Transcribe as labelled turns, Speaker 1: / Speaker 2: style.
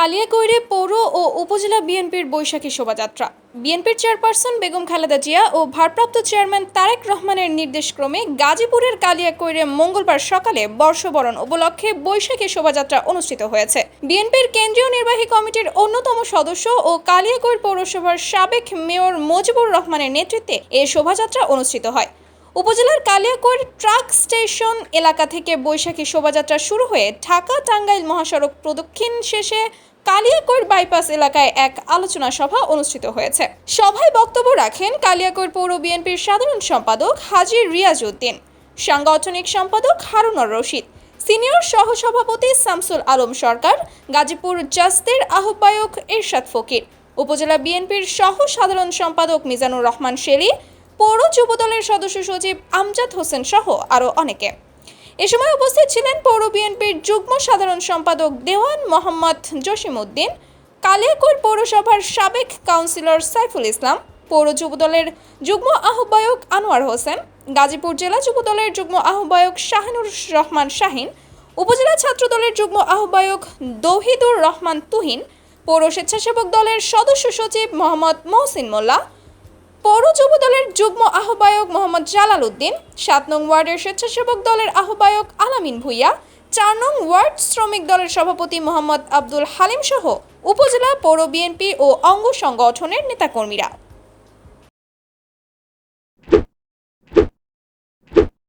Speaker 1: কালিয়াকৈরে পৌর ও উপজেলা বিএনপির বৈশাখী শোভাযাত্রা। বিএনপির চেয়ারপারসন বেগম খালেদা জিয়া ও ভারপ্রাপ্ত চেয়ারম্যান তারেক রহমানের নির্দেশক্রমে গাজীপুরের কালিয়াকৈরে মঙ্গলবার সকালে বর্ষবরণ উপলক্ষে বৈশাখী শোভাযাত্রা অনুষ্ঠিত হয়েছে। বিএনপির কেন্দ্রীয় নির্বাহী কমিটির অন্যতম সদস্য ও কালিয়াকৈর পৌরসভার সাবেক মেয়র মজিবুর রহমানের নেতৃত্বে এ শোভাযাত্রা অনুষ্ঠিত হয়। উপজেলার কালিয়াকৈর ট্রাক স্টেশন এলাকা থেকে বৈশাখী শোভাযাত্রা শুরু হয়ে ঢাকা টাঙ্গাইল মহাসড়ক প্রদক্ষিণ শেষে কালিয়াকৈর বাইপাস এলাকায় এক আলোচনা সভা অনুষ্ঠিত হয়েছে। সভায় বক্তব্য রাখেন কালিয়াকৈর পৌর বিএনপির সাধারণ সম্পাদক হাজির রিয়াজ উদ্দিন সাংগঠনিক সম্পাদক হারুনর রশিদ, সিনিয়র সহসভাপতি শামসুল আলম সরকার, গাজীপুর জাস্তের আহ্বায়ক এরশাদ ফকির, উপজেলা বিএনপির সহ সাধারণ সম্পাদক মিজানুর রহমান শেলি, পৌর যুবদলের সদস্য সচিব আমজাদ হোসেন সহ আরও অনেকে। এ সময় উপস্থিত ছিলেন পৌর বিএনপির যুগ্ম সাধারণ সম্পাদক দেওয়ান মোহাম্মদ জসিমউদ্দিন কালিয়াকৈর পৌরসভার সাবেক কাউন্সিলর সাইফুল ইসলাম, পৌর যুবদলের যুগ্ম আহ্বায়ক আনোয়ার হোসেন, গাজীপুর জেলা যুবদলের যুগ্ম আহ্বায়ক শাহিনুর রহমান শাহিন, উপজেলা ছাত্রদলের যুগ্ম আহ্বায়ক দৌহিদুর রহমান তুহিন, পৌর স্বেচ্ছাসেবক দলের সদস্য সচিব মোহাম্মদ মহসিন মোল্লা পৌর যুব দলের যুগ্ম আহ্বায়ক মোহাম্মদ জালাল উদ্দিন, সাত নং ওয়ার্ডের স্বেচ্ছাসেবক দলের আহ্বায়ক আলামিন ভুইয়া, চার নং ওয়ার্ড শ্রমিক দলের সভাপতি মোহাম্মদ আব্দুল হালিম সহ উপজেলা পৌর বিএনপি ও অঙ্গ সংগঠনের নেতাকর্মীরা।